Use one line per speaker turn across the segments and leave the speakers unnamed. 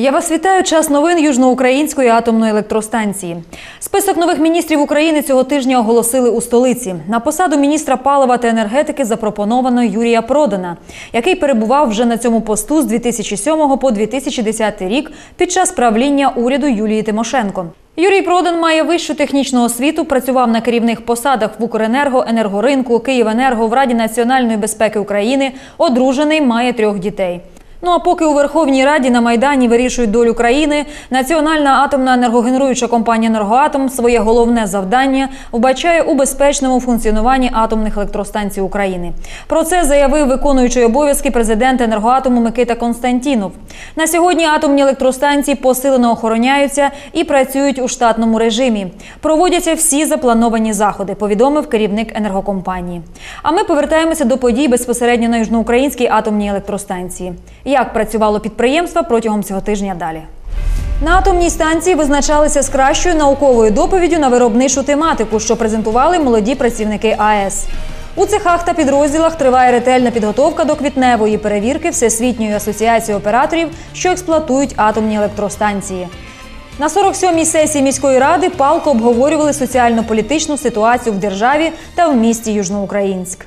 Я вас вітаю. Час новин Южноукраїнської атомної електростанції. Список нових міністрів України цього тижня оголосили у столиці. На посаду міністра палива та енергетики запропоновано Юрія Продана, який перебував вже на цьому посту з 2007 по 2010 рік під час правління уряду Юлії Тимошенко. Юрій Продан має вищу технічну освіту, працював на керівних посадах в Укренерго, енергоринку, Київенерго в Раді національної безпеки України. Одружений, має трьох дітей. Ну а поки у Верховній Раді на Майдані вирішують долю країни, Національна атомна енергогенеруюча компанія «Енергоатом» своє головне завдання вбачає у безпечному функціонуванні атомних електростанцій України. Про це заявив виконуючий обов'язки президента «Енергоатому» Микита Константінов. На сьогодні атомні електростанції посилено охороняються і працюють у штатному режимі. Проводяться всі заплановані заходи, повідомив керівник енергокомпанії. А ми повертаємося до подій безпосередньо на южноукраїнській атомній електростанції. Як працювало підприємство протягом цього тижня далі? На атомній станції визначалися з кращою науковою доповіддю на виробничу тематику, що презентували молоді працівники АЕС. У цехах та підрозділах триває ретельна підготовка до квітневої перевірки Всесвітньої асоціації операторів, що експлуатують атомні електростанції. На 47-й сесії міської ради палко обговорювали соціально-політичну ситуацію в державі та в місті Южноукраїнськ.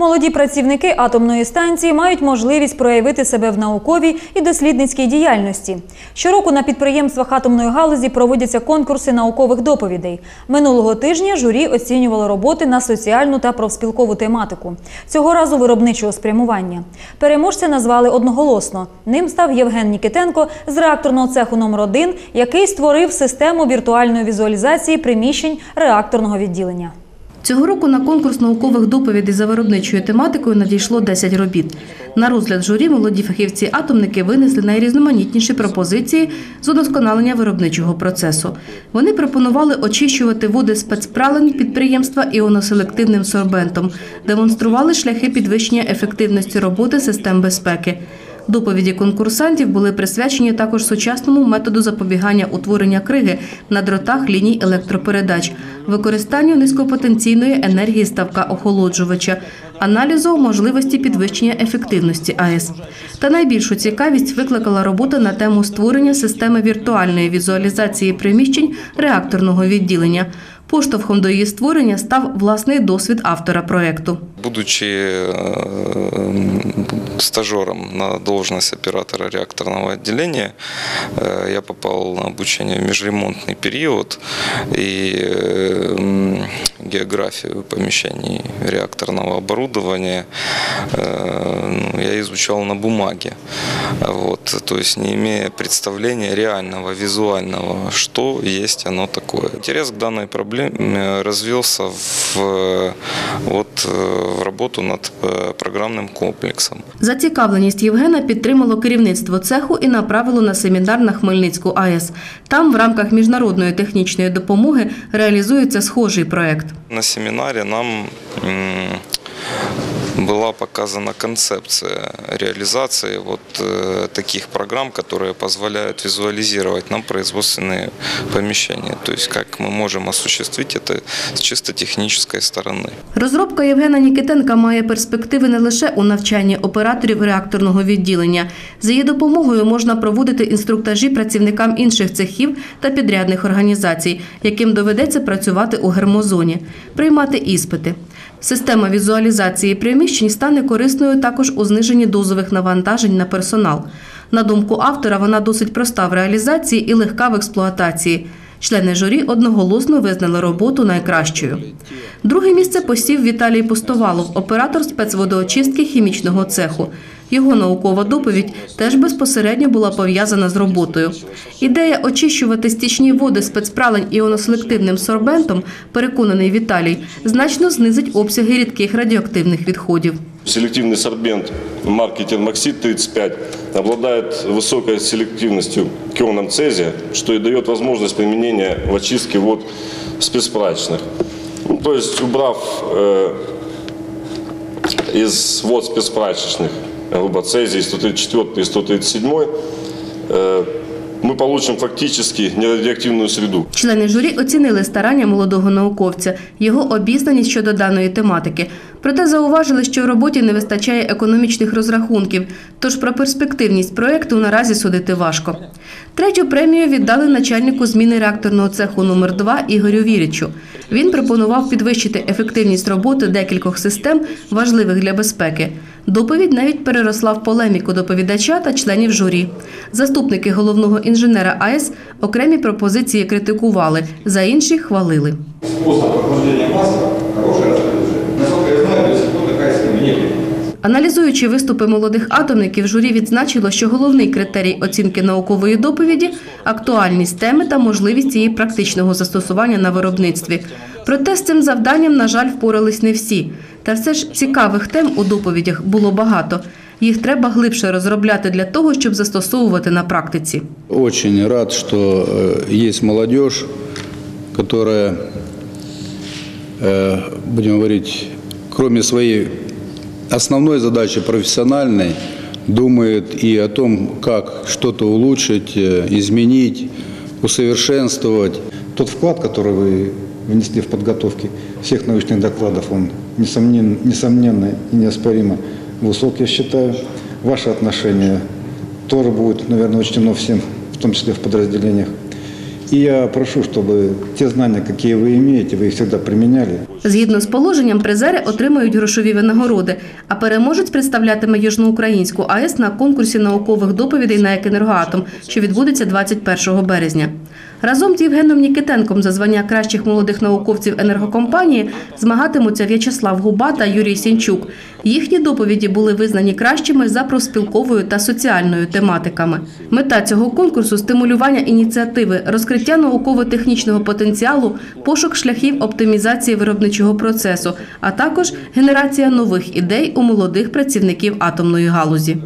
Молоді працівники атомної станції мають можливість проявити себе в науковій і дослідницькій діяльності. Щороку на підприємствах атомної галузі проводяться конкурси наукових доповідей. Минулого тижня журі оцінювало роботи на соціальну та профспілкову тематику. Цього разу виробничого спрямування. Переможця назвали одноголосно. Ним став Євген Нікітенко з реакторного цеху номер 1 який створив систему віртуальної візуалізації приміщень реакторного відділення.
Цього року на конкурс наукових доповідей за виробничою тематикою надійшло 10 робіт. На розгляд журі молоді фахівці-атомники винесли найрізноманітніші пропозиції з удосконалення виробничого процесу. Вони пропонували очищувати води спецпралень підприємства іоноселективним сорбентом, демонстрували шляхи підвищення ефективності роботи систем безпеки. Доповіді конкурсантів були присвячені також сучасному методу запобігання утворення криги на дротах ліній електропередач, використанню низькопотенційної енергії ставка охолоджувача, аналізу можливості підвищення ефективності АЕС. Та найбільшу цікавість викликала робота на тему створення системи віртуальної візуалізації приміщень реакторного відділення. Поштовхом до її створення став власний досвід автора проекту.
Будучи э, стажером на должность оператора реакторного отделения, э, я попал на обучение в межремонтный период и э, географию помещений реакторного оборудования ну, я изучал на бумаге. Вот, то есть не имея представления реального, визуального, что есть оно такое. Интерес к данной проблеме развился в, вот, в роботу над програмним комплексом.
Зацікавленість Євгена підтримало керівництво цеху і направило на семінар на Хмельницьку АЕС. Там в рамках міжнародної технічної допомоги реалізується схожий проект.
На семінарі нам была показана концепция реализации вот э, таких программ, которые позволяют визуализировать нам производственные помещения. То есть как мы можем осуществить это с чисто технической стороны.
Розробка Євгена Нікітенка має перспективи не лише у навчанні операторів реакторного відділення. За її допомогою можна проводити інструктажі працівникам інших цехів та підрядних організацій, яким доведеться працювати у гермозоні, приймати іспити. Система візуалізації приміщень стане корисною також у зниженні дозових навантажень на персонал. На думку автора, вона досить проста в реалізації і легка в експлуатації. Члени журі одноголосно визнали роботу найкращою. Друге місце посів Віталій Пустовалов, оператор спецводоочистки хімічного цеху. Його наукова доповідь теж безпосередньо була пов'язана з роботою. Ідея очищувати стічні води спецпралень іоноселективним сорбентом, переконаний Віталій, значно знизить обсяги рідких радіоактивних відходів.
Селективный сорбент марки Термоксид 35 обладает высокой селективностью к ионам цезия, что и дает возможность применения в очистке вод спецпрачечных. Ну, то есть, убрав э, из вод спецпрачечных, грубо цезий 134 и 137, э, мы получим фактически нерадиоактивную среду.
Члени журі оцінили старання молодого науковця, його обізнаність щодо даної тематики. Проте зауважили, що в роботі не вистачає економічних розрахунків, тож про перспективність проєкту наразі судити важко. Третю премію віддали начальнику зміни реакторного цеху номер 2 Ігорю Вірічу. Він пропонував підвищити ефективність роботи декількох систем, важливих для безпеки. Доповідь навіть переросла в полеміку доповідача та членів журі. Заступники головного інженера АЕС окремі пропозиції критикували, за інші хвалили.
способ охлаждения масла хорошее расположение. Насколько я знаю, до сих пор такая схема не.
Аналізуючи виступи молодих атомників, журі відзначило, що головний критерій оцінки наукової доповіді актуальність теми та можливість її практичного застосування на виробництві. Проте з цим завданням, на жаль, впорались не всі. Та все ж цікавих тем у доповідях було багато. Їх треба глибше розробляти для того, щоб застосовувати на практиці.
Очень рад, что э, есть молодежь, которая, э, будем говорить, кроме своей основной задачи профессиональной, думает и о том, как что-то улучшить, э, изменить, усовершенствовать.
Тот вклад, который вы внесли в подготовке всех научных докладов, он несомненно, несомненно и неоспоримо высок, я считаю. Ваше отношение тоже будет, наверное, учтено всем, в том числе в подразделениях. И я прошу, чтобы те знания, какие вы имеете, вы их всегда применяли.
Згідно з положенням, призери отримають грошові винагороди, а переможець представлятиме Южноукраїнську АЕС на конкурсі наукових доповідей на «Екенергоатом», що відбудеться 21 березня. Разом з Євгеном Нікітенком за звання кращих молодих науковців енергокомпанії змагатимуться В'ячеслав Губа та Юрій Сінчук. Їхні доповіді були визнані кращими за профспілковою та соціальною тематиками. Мета цього конкурсу стимулювання ініціативи, розкриття науково-технічного потенціалу, пошук шляхів оптимізації виробничого процесу, а також генерація нових ідей у молодих працівників атомної галузі.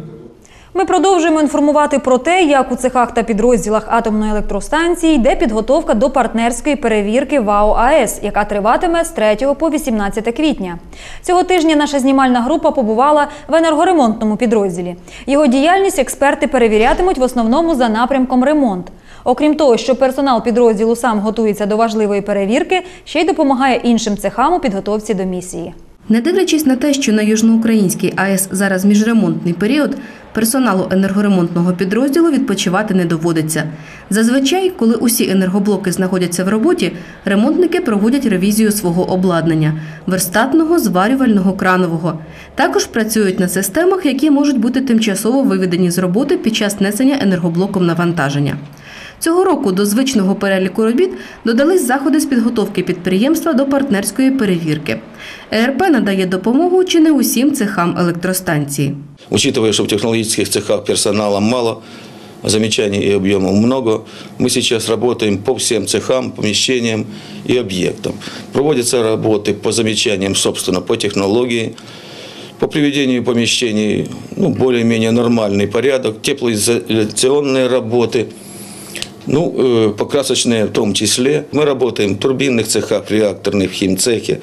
Ми продовжуємо інформувати про те, як у цехах та підрозділах атомної електростанції йде підготовка до партнерської перевірки ВАО АЕС, яка триватиме з 3 по 18 квітня. Цього тижня наша знімальна група побувала в енергоремонтному підрозділі. Його діяльність експерти перевірятимуть в основному за напрямком ремонт. Окрім того, що персонал підрозділу сам готується до важливої перевірки, ще й допомагає іншим цехам у підготовці до місії.
Не дивлячись на те, що на Южноукраїнській АЕС зараз міжремонтний період, персоналу енергоремонтного підрозділу відпочивати не доводиться. Зазвичай, коли усі енергоблоки знаходяться в роботі, ремонтники проводять ревізію свого обладнання верстатного, зварювального, кранового. Також працюють на системах, які можуть бути тимчасово виведені з роботи під час несення енергоблоком навантаження. Цього року до звичного переліку робіт додались заходи з підготовки підприємства до партнерської перевірки. ЕРП надає допомогу чи не усім цехам електростанції.
Учитывая, что в технологических цехах персонала мало, замечаний и объемов много, мы сейчас работаем по всем цехам, помещениям и объектам. Проводятся работы по замечаниям, собственно, по технологии, по приведению помещений ну, более-менее нормальный порядок, теплоизоляционные работы, ну, э, покрасочные в том числе. Мы работаем в турбинных цехах, в реакторных, в химцехе,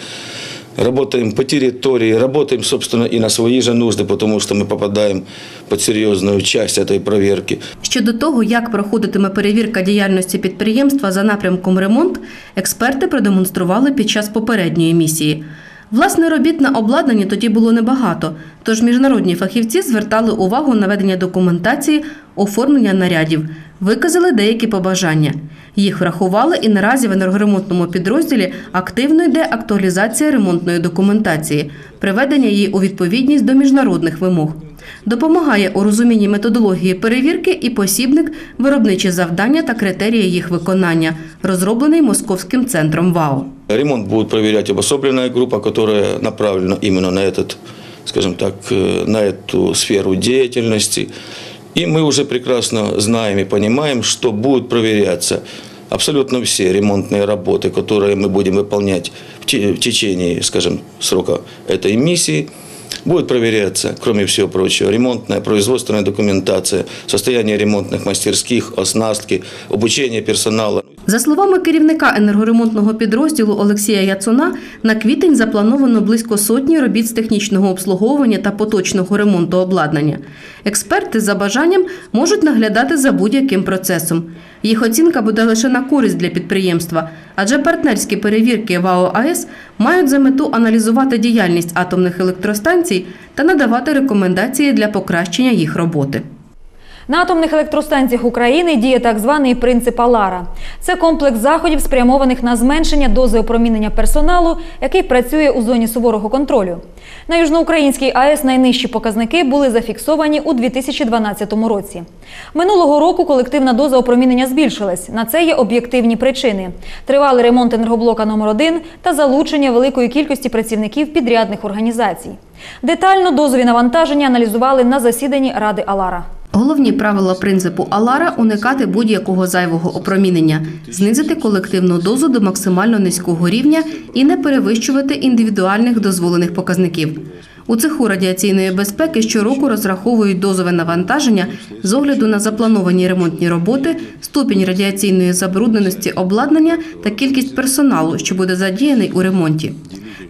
Работаем по территории, работаем, собственно, и на свои же нужды, потому что мы попадаем под серьезную часть этой проверки.
Щодо того, як проходитиме перевірка діяльності підприємства за напрямком ремонт, експерти продемонстрували під час попередньої місії. Власне, робіт на обладнанні тоді було небагато, тож міжнародні фахівці звертали увагу на ведення документації, оформлення нарядів, виказали деякі побажання. Їх врахували і наразі в енергоремонтному підрозділі активно йде актуалізація ремонтної документації, приведення її у відповідність до міжнародних вимог. Допомагає у розумінні методології перевірки і посібник виробничі завдання та критерії їх виконання, розроблений Московським центром ВАО.
Ремонт будет проверять обособленная группа, которая направлена именно на этот, скажем так, э, на эту сферу деятельности. И мы уже прекрасно знаем и понимаем, что будут проверяться абсолютно все ремонтные работы, которые мы будем выполнять в те- в течение, скажем, срока этой миссии. Будет проверяться, кроме всего прочего, ремонтная, производственная документация, состояние ремонтных мастерских, оснастки, обучение персонала.
За словами керівника енергоремонтного підрозділу Олексія Яцуна, на квітень заплановано близько сотні робіт з технічного обслуговування та поточного ремонту обладнання. Експерти за бажанням можуть наглядати за будь-яким процесом. Їх оцінка буде лише на користь для підприємства, адже партнерські перевірки ВАО АЕС мають за мету аналізувати діяльність атомних електростанцій та надавати рекомендації для покращення їх роботи.
На атомних електростанціях України діє так званий принцип Алара. Це комплекс заходів, спрямованих на зменшення дози опромінення персоналу, який працює у зоні суворого контролю. На Южноукраїнській АЕС найнижчі показники були зафіксовані у 2012 році. Минулого року колективна доза опромінення збільшилась. На це є об'єктивні причини: тривалий ремонт енергоблока номер 1 та залучення великої кількості працівників підрядних організацій. Детально дозові навантаження аналізували на засіданні Ради Алара.
Головні правила принципу Алара уникати будь-якого зайвого опромінення, знизити колективну дозу до максимально низького рівня і не перевищувати індивідуальних дозволених показників. У цеху радіаційної безпеки щороку розраховують дозове навантаження з огляду на заплановані ремонтні роботи, ступінь радіаційної забрудненості обладнання та кількість персоналу, що буде задіяний у ремонті.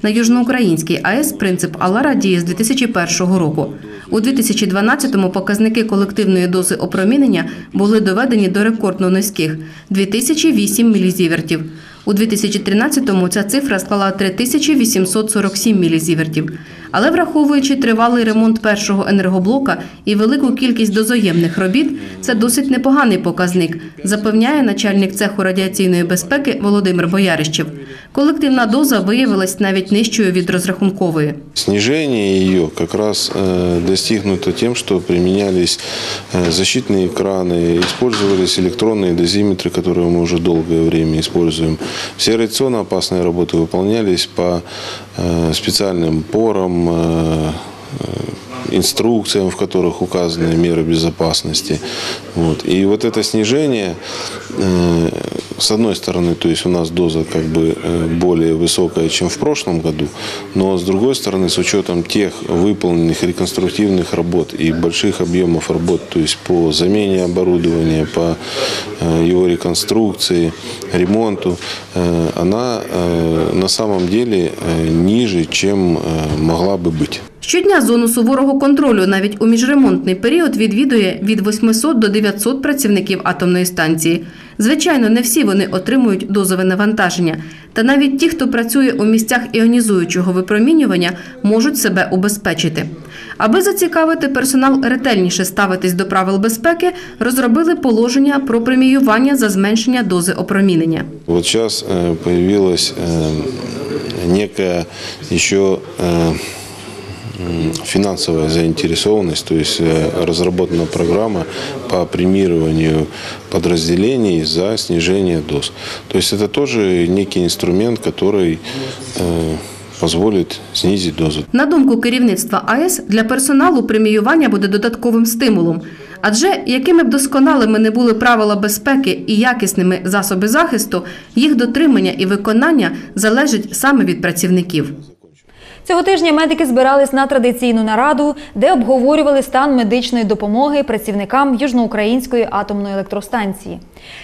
На Южноукраїнській АЕС принцип Алара діє з 2001 року. У 2012-му показники колективної дози опромінення були доведені до рекордно низьких 2008 мілізівертів. У 2013-му ця цифра склала 3847 мілізівертів. Але враховуючи тривалий ремонт першого енергоблока і велику кількість дозоємних робіт, це досить непоганий показник, запевняє начальник цеху радіаційної безпеки Володимир Боярищев. Колективна доза виявилась навіть нижчою від розрахункової.
Снижение ее как раз э, достигнуто тем, что применялись э, защитные экраны, использовались электронные дозиметры, которые мы уже долгое время используем. Все радиационно опасные работы выполнялись по э, специальным порам, э, э, инструкциям, в которых указаны меры безопасности. Вот. И вот это снижение, э, с одной стороны, то есть у нас доза как бы э, более высокая, чем в прошлом году, но с другой стороны, с учетом тех выполненных реконструктивных работ и больших объемов работ, то есть по замене оборудования, по э, его реконструкции, ремонту, она на самом деле ниже, чем могла бы быть.
Щодня зону суворого контролю навіть у міжремонтний період відвідує від 800 до 900 працівників атомної станції. Звичайно, не всі вони отримують дозове навантаження. Та навіть ті, хто працює у місцях іонізуючого випромінювання, можуть себе убезпечити. Аби зацікавити персонал ретельніше ставитись до правил безпеки, розробили положення про преміювання за зменшення дози опромінення.
Вот сейчас э, появилась э, финансовая заинтересованность, то есть э, разработана программа по премированию подразделений за снижение доз. То есть это тоже некий инструмент, который э, позволит снизить дозу.
На думку керівництва АЕС, для персоналу преміювання буде додатковим стимулом. Адже якими б досконалими не були правила безпеки і якісними засоби захисту, їх дотримання і виконання залежить саме від працівників.
Цього тижня медики збирались на традиційну нараду, де обговорювали стан медичної допомоги працівникам Южноукраїнської атомної електростанції.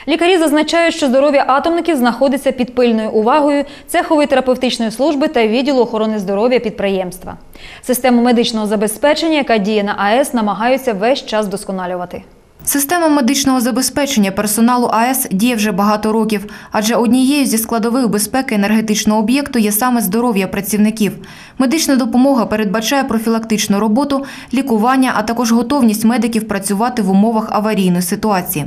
Лікарі зазначають, що здоров'я атомників знаходиться під пильною увагою цехової терапевтичної служби та відділу охорони здоров'я підприємства. Систему медичного забезпечення, яка діє на АЕС, намагаються весь час вдосконалювати.
Система медичного забезпечення персоналу АЕС діє вже багато років, адже однією зі складових безпеки енергетичного об'єкту є саме здоров'я працівників. Медична допомога передбачає профілактичну роботу, лікування, а також готовність медиків працювати в умовах аварійної ситуації.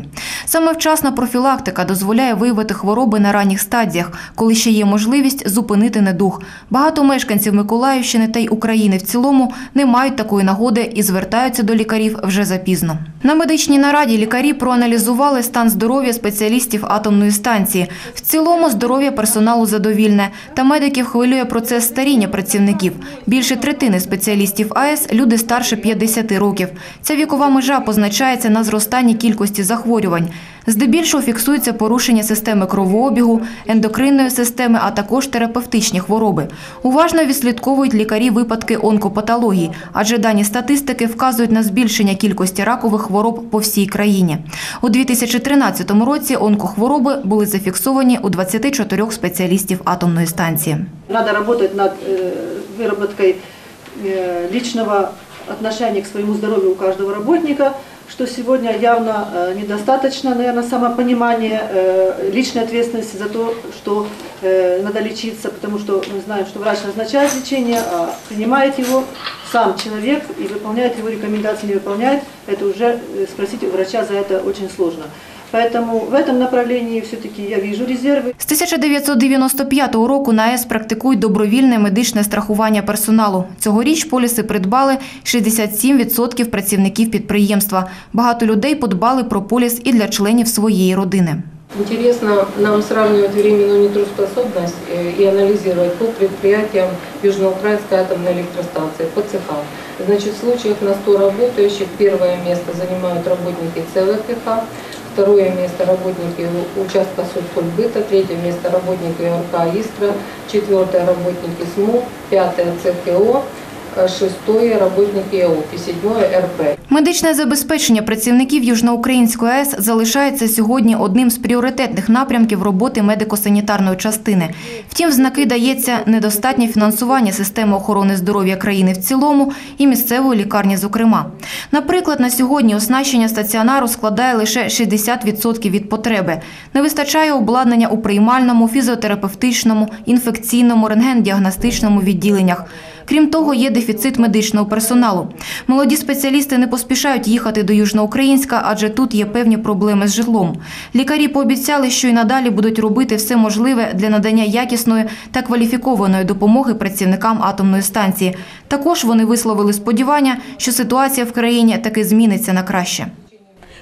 Саме вчасна профілактика дозволяє виявити хвороби на ранніх стадіях, коли ще є можливість зупинити недух. Багато мешканців Миколаївщини та й України в цілому не мають такої нагоди і звертаються до лікарів вже запізно. На медичній нараді лікарі проаналізували стан здоров'я спеціалістів атомної станції. В цілому здоров'я персоналу задовільне, та медиків хвилює процес старіння працівників. Більше третини спеціалістів АЕС – люди старше 50 років. Ця вікова межа позначається на зростанні кількості захворювань. Здебільшого фіксується порушення системи кровообігу, ендокринної системи, а також терапевтичні хвороби. Уважно відслідковують лікарі випадки онкопатології, адже дані статистики вказують на збільшення кількості ракових хвороб по всій країні. У 2013 році онкохвороби були зафіксовані у 24 спеціалістів атомної станції.
Надо работать над э, выработкой э, личного отношения к своему здоровью у каждого работника, что сегодня явно э, недостаточно, наверное, самопонимания, э, личной ответственности за то, что э, надо лечиться, потому что мы знаем, что врач назначает лечение, а принимает его сам человек и выполняет его рекомендации, не выполняет, это уже спросить у врача за это очень сложно. Поэтому в этом направлении все-таки я вижу резервы.
З 1995 року на АЕС практикують добровільне медичне страхування персоналу. Цьогоріч поліси придбали 67% працівників підприємства. Багато людей подбали про поліс і для членів своєї родини.
Интересно нам сравнивать временную нетрудоспособность э, и анализировать по предприятиям Южноукраинской атомной электростанции, по цехам. Значит, в случаях на 100 работающих первое место занимают работники целых ИХ, второе место работники участка Судсульбыта, третье место работники РК «Истра», четвертое работники СМУ, пятое ЦКО, э, шестое работники ЕОП и седьмое РП.
Медичне забезпечення працівників Южноукраїнської АЕС залишається сьогодні одним з пріоритетних напрямків роботи медико-санітарної частини. Втім, в знаки дається недостатнє фінансування системи охорони здоров'я країни в цілому і місцевої лікарні зокрема. Наприклад, на сьогодні оснащення стаціонару складає лише 60% від потреби. Не вистачає обладнання у приймальному, фізіотерапевтичному, інфекційному, рентген-діагностичному відділеннях. Крім того, є дефіцит медичного персоналу. Молоді спеціалісти не поспішають їхати до Южноукраїнська, адже тут є певні проблеми з житлом. Лікарі пообіцяли, що й надалі будуть робити все можливе для надання якісної та кваліфікованої допомоги працівникам атомної станції. Також вони висловили сподівання, що ситуація в країні таки зміниться на краще.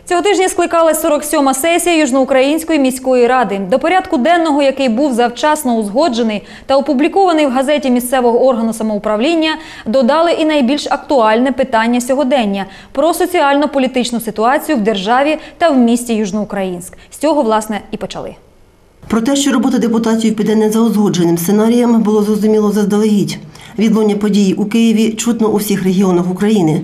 Цього тижня скликалась 47-ма сесія Южноукраїнської міської ради. До порядку денного, який був завчасно узгоджений та опублікований в газеті місцевого органу самоуправління, додали і найбільш актуальне питання сьогодення про соціально-політичну ситуацію в державі та в місті Южноукраїнськ. З цього, власне, і почали.
Про те, що робота депутатів піде не за узгодженим сценарієм, було зрозуміло заздалегідь. Відлуння подій у Києві чутно у всіх регіонах України.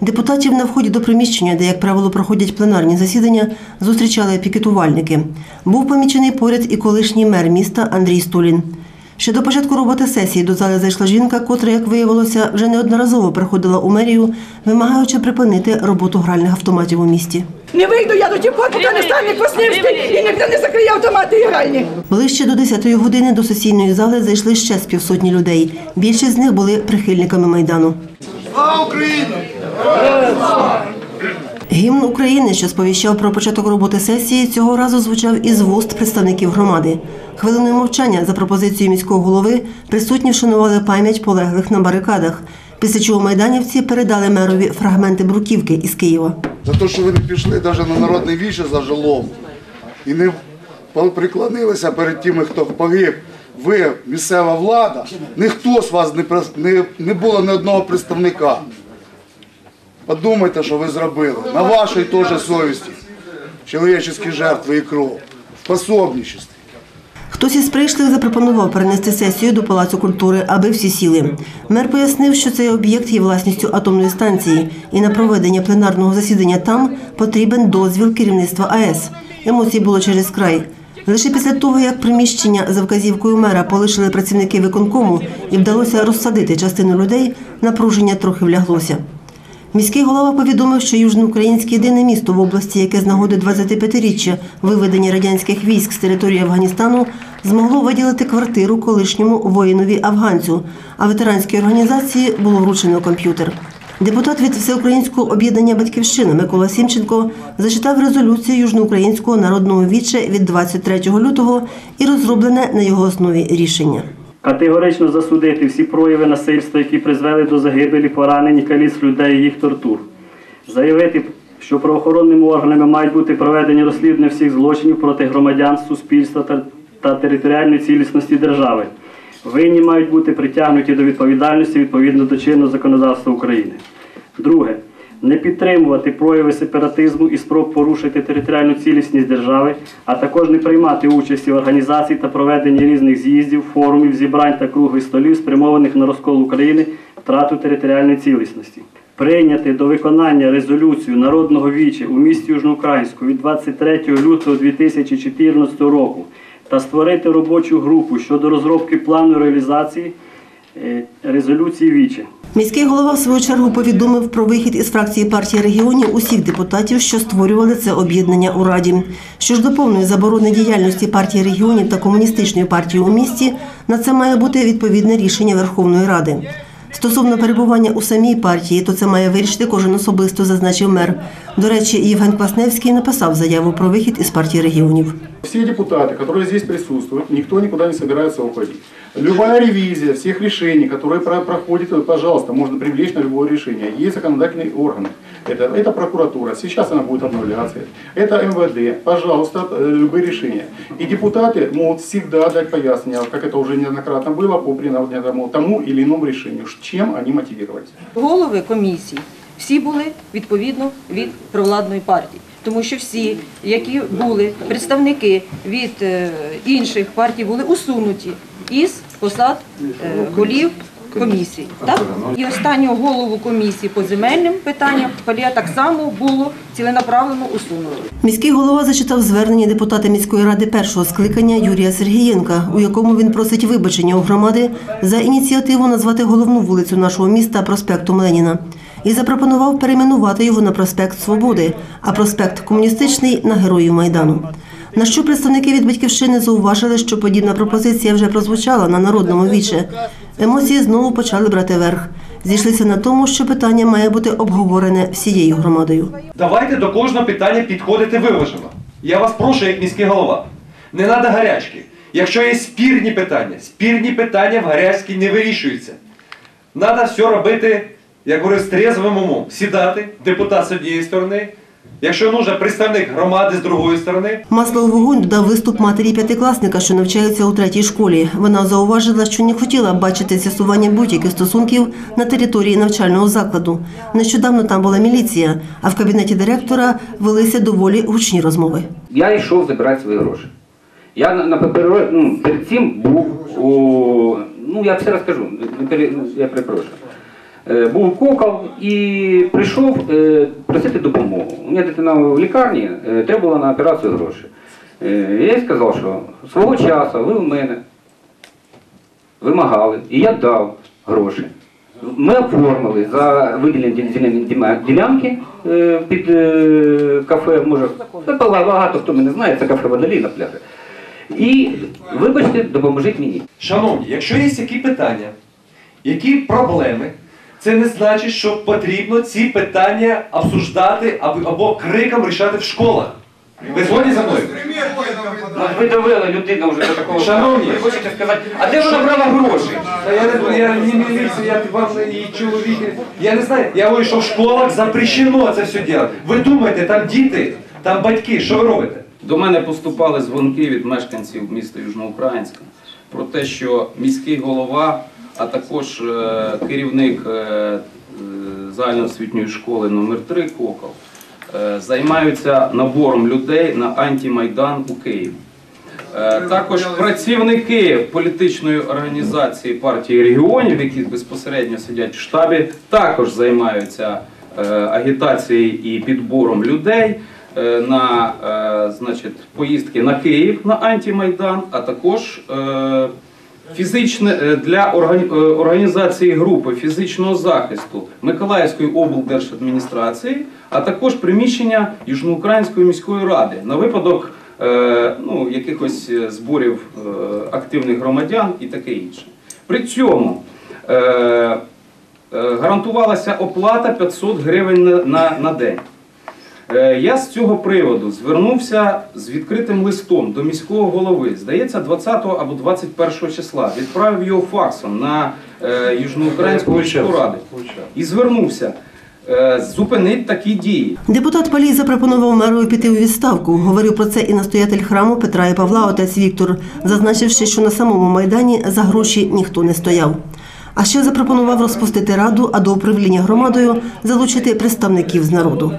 Депутатів на вході до приміщення, де, як правило, проходять пленарні засідання, зустрічали пікетувальники. Був помічений поряд і колишній мер міста Андрій Стулін. Ще до початку роботи сесії до зали зайшла жінка, котра, як виявилося, вже неодноразово приходила у мерію, вимагаючи припинити роботу гральних автоматів у місті.
Не вийду я до тих пор, поки не стане Квасневський і ніхто не закриє автомати і гральні.
Ближче до 10-ї години до сесійної зали зайшли ще з півсотні людей. Більшість з них були прихильниками майдану.
Слава Україні!
Гімн України, що сповіщав про початок роботи сесії, цього разу звучав із вуст представників громади. Хвилиною мовчання за пропозицією міського голови присутні вшанували пам'ять полеглих на барикадах. Після чого майданівці передали мерові фрагменти бруківки із Києва.
За те, що ви не пішли навіть на народне віче за жилом і не приклонилися перед тими, хто погиб. Ви, місцева влада, ніхто з вас не, не, не було ні одного представника. Подумайте, що ви зробили. На вашій теж совісті. Чоловічі жертви і кров. В.
Хтось із прийшлих запропонував перенести сесію до Палацу культури, аби всі сіли. Мер пояснив, що цей об'єкт є власністю атомної станції, і на проведення пленарного засідання там потрібен дозвіл керівництва АЕС. Емоцій було через край. Лише після того, як приміщення за вказівкою мера полишили працівники виконкому і вдалося розсадити частину людей, напруження трохи вляглося. Міський голова повідомив, що Южноукраїнське єдине місто в області, яке з нагоди 25-річчя виведення радянських військ з території Афганістану, змогло виділити квартиру колишньому воїнові афганцю, а ветеранській організації було вручено комп'ютер. Депутат від Всеукраїнського об'єднання Батьківщина Микола Сімченко зачитав резолюцію Южноукраїнського народного віче від 23 лютого і розроблене на його основі рішення.
Категорично засудити всі прояви насильства, які призвели до загибелі, поранень і людей і їх тортур. Заявити, що правоохоронними органами мають бути проведені розслідування всіх злочинів проти громадян, суспільства та територіальної цілісності держави. Винні мають бути притягнуті до відповідальності відповідно до чинного законодавства України. Друге. не підтримувати прояви сепаратизму і спроб порушити територіальну цілісність держави, а також не приймати участі в організації та проведенні різних з'їздів, форумів, зібрань та круглих столів, спрямованих на розкол України, втрату територіальної цілісності. Прийняти до виконання резолюцію Народного віче у місті Южноукраїнську від 23 лютого 2014 року та створити робочу групу щодо розробки плану реалізації е, резолюції віче.
Міський голова в свою чергу повідомив про вихід із фракції партії регіонів усіх депутатів, що створювали це об'єднання у раді. Що ж до повної заборони діяльності партії регіонів та комуністичної партії у місті, на це має бути відповідне рішення Верховної Ради. Стосовно перебування у самій партії, то це має вирішити кожен особисто, зазначив мер. До речі, Євген Квасневський написав заяву про вихід із партії регіонів.
Всі депутати, які тут присутствують, ніхто нікуди не збирається уходить. Любая ревизия всех решений, которые про- проходят, пожалуйста, можно привлечь на любое решение. Есть законодательные органы. Это, это прокуратура, сейчас она будет обновляться. Это МВД, пожалуйста, э, любые решения. И депутаты могут всегда дать пояснение, как это уже неоднократно было, по принятому тому или иному решению, чем они мотивировались.
Голови комісій всі були відповідно від провладної партії. Тому що всі, які були представники від е, інших партій, були усунуті із посад е, голів комісій. Так? І останнього голову комісії по земельним питанням Палія так само було ціленаправлено усунуто.
Міський голова зачитав звернення депутата міської ради першого скликання Юрія Сергієнка, у якому він просить вибачення у громади за ініціативу назвати головну вулицю нашого міста проспектом Леніна і запропонував перейменувати його на проспект Свободи, а проспект Комуністичний на Героїв Майдану. На що представники від батьківщини зауважили, що подібна пропозиція вже прозвучала на народному віче. Емоції знову почали брати верх. Зійшлися на тому, що питання має бути обговорене всією громадою.
Давайте до кожного питання підходити виважено. Я вас прошу, як міський голова. Не треба гарячки. Якщо є спірні питання, спірні питання в гарячці не вирішуються. Треба все робити, як говорю, з трезвим умом. Сідати, депутат з однієї сторони. Якщо нужно, представник громади з другої сторони.
Масло у вогонь додав виступ матері п'ятикласника, що навчається у третій школі. Вона зауважила, що не хотіла бачити з'ясування будь-яких стосунків на території навчального закладу. Нещодавно там була міліція, а в кабінеті директора велися доволі гучні розмови.
Я йшов забирати свої гроші. Я на, ну, перед цим був у. Ну, я все розкажу, не я перепрошую. Е, Був у кокол і прийшов е, просити допомогу. У мене дитина в лікарні, е, треба на операцію гроші. Я їй сказав, що свого часу ви в мене вимагали, і я дав гроші. Ми оформили за виділення ділянки під кафе, може, це багато хто мене знає, це кафе Водолій на пляжі. І вибачте, допоможіть мені.
Шановні, якщо є які питання, які проблеми, це не значить, що потрібно ці питання обсуждати або, або криком рішати в школах. Ви згодні за мною?
Ви довели людину вже до такого.
Шановні.
ви хочете сказати, а де вона брала гроші?
Та я не я не міліція, я вам не і чоловік. Я не знаю. Я говорю, що в школах запрещено це все робити. Ви думаєте, там діти, там батьки, що ви робите?
До мене поступали дзвонки від мешканців міста Южноукраїнська про те, що міський голова, а також е, керівник е, е, загальноосвітньої школи номер 3 Кокол займаються набором людей на антимайдан у Києві. Також працівники політичної організації партії регіонів, які безпосередньо сидять в штабі, також займаються агітацією і підбором людей на значить, поїздки на Київ на антимайдан, а також фізичне е, для е, організації групи фізичного захисту Миколаївської облдержадміністрації, а також приміщення Южноукраїнської міської ради на випадок е, ну, якихось зборів активних громадян і таке інше. При цьому гарантувалася оплата 500 гривень на, на день. Е, Я з цього приводу звернувся з відкритим листом до міського голови, здається, 20 або 21 числа. Відправив його факсом на е, Южноукраїнську міську раду і звернувся. е, Зупинить такі дії.
Депутат Палій запропонував меру піти у відставку. Говорив про це і настоятель храму Петра і Павла, отець Віктор, зазначивши, що на самому майдані за гроші ніхто не стояв. А ще запропонував розпустити раду, а до управління громадою залучити представників з народу.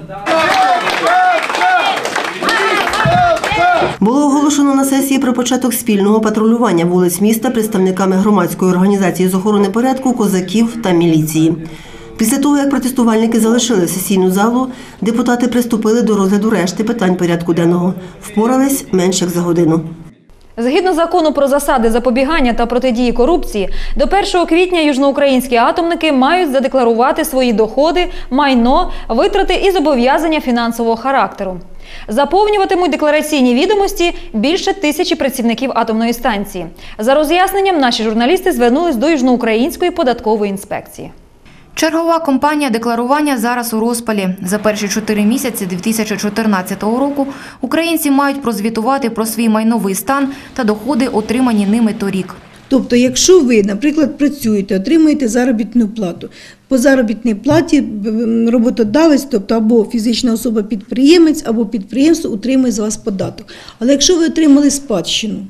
Було оголошено на сесії про початок спільного патрулювання вулиць міста представниками громадської організації з охорони порядку, козаків та міліції. Після того, як протестувальники залишили сесійну залу, депутати приступили до розгляду решти питань порядку денного. Впорались менш як за годину.
Згідно закону про засади запобігання та протидії корупції, до 1 квітня южноукраїнські атомники мають задекларувати свої доходи, майно, витрати і зобов'язання фінансового характеру. Заповнюватимуть деклараційні відомості більше тисячі працівників атомної станції. За роз'ясненням наші журналісти звернулись до Южноукраїнської податкової інспекції.
Чергова кампанія декларування зараз у розпалі. За перші чотири місяці 2014 року українці мають прозвітувати про свій майновий стан та доходи, отримані ними торік.
Тобто, якщо ви, наприклад, працюєте, отримуєте заробітну плату, по заробітній платі роботодавець, тобто або фізична особа-підприємець, або підприємство утримує з вас податок. Але якщо ви отримали спадщину,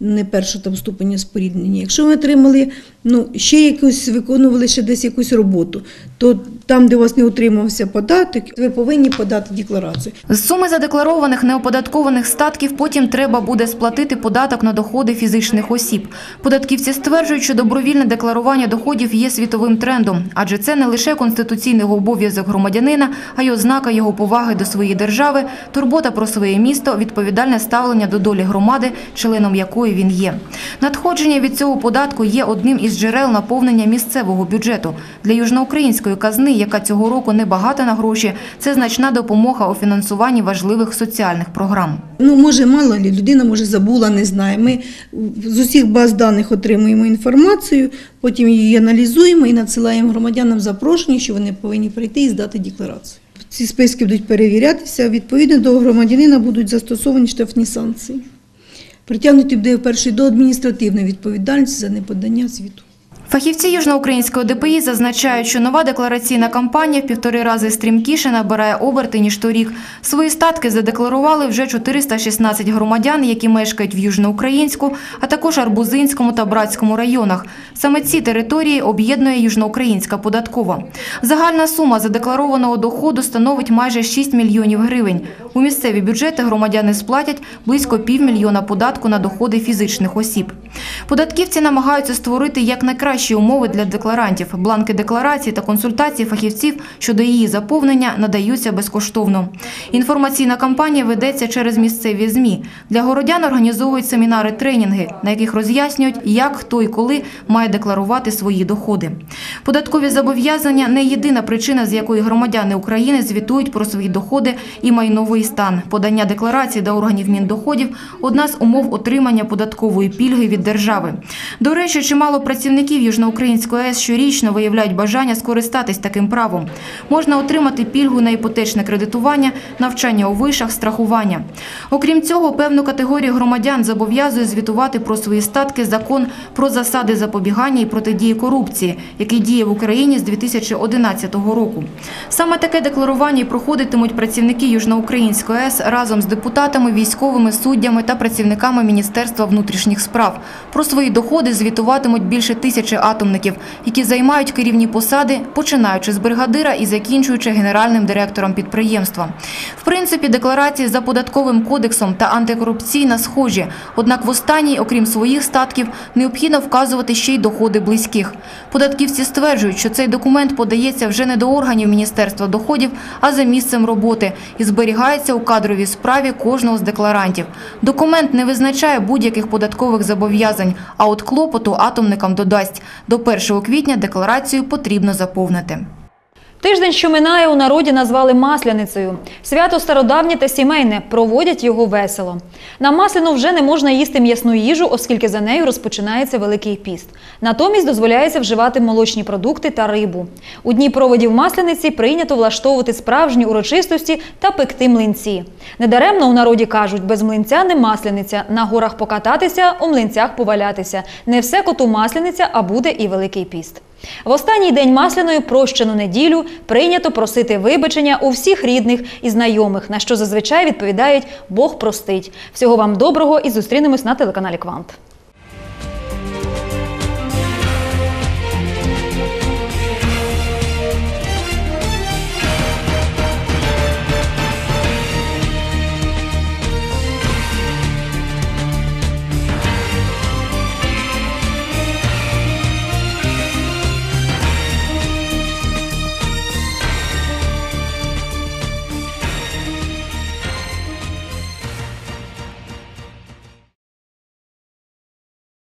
не першу там ступеня споріднення, якщо ви отримали ну, ще якусь, виконували ще десь якусь роботу, то там, де у вас не утримався податок, ви повинні подати декларацію.
З суми задекларованих неоподаткованих статків потім треба буде сплатити податок на доходи фізичних осіб. Податківці стверджують, що добровільне декларування доходів є світовим трендом, адже це не лише конституційний обов'язок громадянина, а й ознака його поваги до своєї держави, турбота про своє місто, відповідальне ставлення до долі громади, членом якої він є. Надходження від цього податку є одним із джерел наповнення місцевого бюджету. Для южноукраїнської казни, яка цього року не багата на гроші, це значна допомога у фінансуванні важливих соціальних програм.
Ну, може, мало лі, людина може забула, не знає. Ми з усіх баз даних отримуємо інформацію, потім її аналізуємо і надсилаємо громадянам запрошення, що вони повинні прийти і здати декларацію. Ці списки будуть перевірятися, відповідно до громадянина будуть застосовані штрафні санкції. Притягнуті буде вперше до адміністративної відповідальності за неподання звіту.
Фахівці Южноукраїнського ДПІ зазначають, що нова деклараційна кампанія в півтори рази стрімкіше набирає оберти, ніж торік. Свої статки задекларували вже 416 громадян, які мешкають в Южноукраїнську, а також Арбузинському та Братському районах. Саме ці території об'єднує Южноукраїнська податкова. Загальна сума задекларованого доходу становить майже 6 мільйонів гривень. У місцеві бюджети громадяни сплатять близько півмільйона податку на доходи фізичних осіб. Податківці намагаються створити якнайкращі умови для декларантів. Бланки декларації та консультації фахівців щодо її заповнення надаються безкоштовно. Інформаційна кампанія ведеться через місцеві ЗМІ. Для городян організовують семінари-тренінги, на яких роз'яснюють, як, хто і коли має декларувати свої доходи. Податкові зобов'язання не єдина причина, з якої громадяни України звітують про свої доходи і майновий стан. Подання декларації до органів міндоходів – одна з умов отримання податкової пільги від держави. До речі, чимало працівників Южноукраїнської АЕС щорічно виявляють бажання скористатись таким правом. Можна отримати пільгу на іпотечне кредитування, навчання у вишах, страхування. Окрім цього, певну категорію громадян зобов'язує звітувати про свої статки закон про засади запобігання і протидії корупції, який діє в Україні з 2011 року. Саме таке декларування і проходитимуть працівники Южноукраїнської АЕС разом з депутатами, військовими, суддями та працівниками Міністерства внутрішніх справ. Про свої доходи звітуватимуть більше тисячі атомників, які займають керівні посади, починаючи з бригадира і закінчуючи генеральним директором підприємства. В принципі, декларації за податковим кодексом та антикорупційна схожі. Однак в останній, окрім своїх статків, необхідно вказувати ще й доходи близьких. Податківці стверджують, що цей документ подається вже не до органів Міністерства доходів, а за місцем роботи і зберігається у кадровій справі кожного з декларантів. Документ не визначає будь-яких податкових зобов'язань, а от клопоту атомникам додасть. До 1 квітня декларацію потрібно заповнити.
Тиждень, що минає, у народі назвали Масляницею. Свято стародавнє та сімейне, проводять його весело. На Масляну вже не можна їсти м'ясну їжу, оскільки за нею розпочинається Великий піст. Натомість дозволяється вживати молочні продукти та рибу. У дні проводів Масляниці прийнято влаштовувати справжні урочистості та пекти млинці. Недаремно у народі кажуть, без млинця не масляниця, на горах покататися, у млинцях повалятися. Не все коту масляниця, а буде і Великий піст. В останній день масляної прощену неділю прийнято просити вибачення у всіх рідних і знайомих, на що зазвичай відповідають Бог простить. Всього вам доброго і зустрінемось на телеканалі Квант.